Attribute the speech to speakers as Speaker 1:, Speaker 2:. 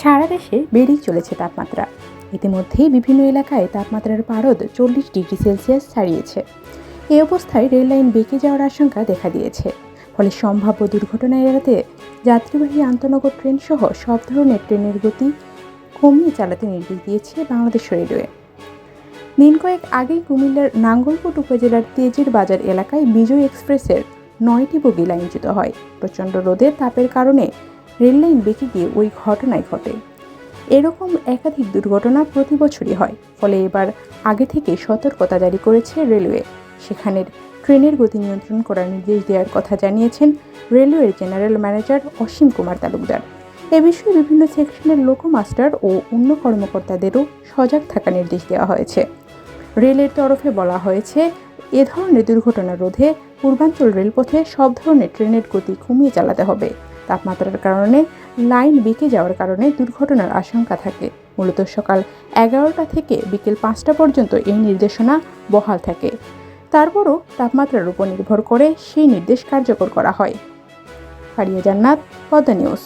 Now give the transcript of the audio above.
Speaker 1: সারা দেশে বেড়েই চলেছে তাপমাত্রা। ইতিমধ্যেই বিভিন্ন এলাকায় তাপমাত্রার পারদ চল্লিশ ডিগ্রি সেলসিয়াস ছাড়িয়েছে। এ অবস্থায় রেললাইন বেঁকে যাওয়ার আশঙ্কা দেখা দিয়েছে। ফলে সম্ভাব্য দুর্ঘটনা এড়াতে যাত্রীবাহী আন্তনগর ট্রেন সহ সব ধরনের ট্রেনের গতি কমিয়ে চালাতে নির্দেশ দিয়েছে বাংলাদেশ রেলওয়ে। দিন কয়েক আগেই কুমিল্লার নাঙ্গলকোট উপজেলার তেজির বাজার এলাকায় বিজয় এক্সপ্রেসের নয়টি বগি লাইনচ্যুত হয়। প্রচণ্ড রোদে তাপের কারণে রেললাইন বেঁকে গিয়ে ওই ঘটনায় ঘটে। এরকম একাধিক দুর্ঘটনা প্রতি বছরই হয়, ফলে এবার আগে থেকে সতর্কতা জারি করেছে রেলওয়ে। সেখানের ট্রেনের গতি নিয়ন্ত্রণ করার নির্দেশ দেওয়ার কথা জানিয়েছেন রেলওয়ের জেনারেল ম্যানেজার অসীম কুমার তালুকদার। এ বিষয়ে বিভিন্ন সেকশনের লোকোমাস্টার ও অন্য কর্মকর্তাদেরও সজাগ থাকার নির্দেশ দেওয়া হয়েছে। রেলের তরফে বলা হয়েছে, এ ধরনের দুর্ঘটনা রোধে পূর্বাঞ্চল রেলপথে সব ধরনের ট্রেনের গতি কমিয়ে চালাতে হবে। তাপমাত্রার কারণে লাইন বেঁকে যাওয়ার কারণে দুর্ঘটনার আশঙ্কা থাকে। মূলত সকাল এগারোটা থেকে বিকেল পাঁচটা পর্যন্ত এই নির্দেশনা বহাল থাকে। তারপরও তাপমাত্রার উপর নির্ভর করে সেই নির্দেশ কার্যকর করা হয়। ফারিয়া জান্নাত, পদ্মা নিউজ।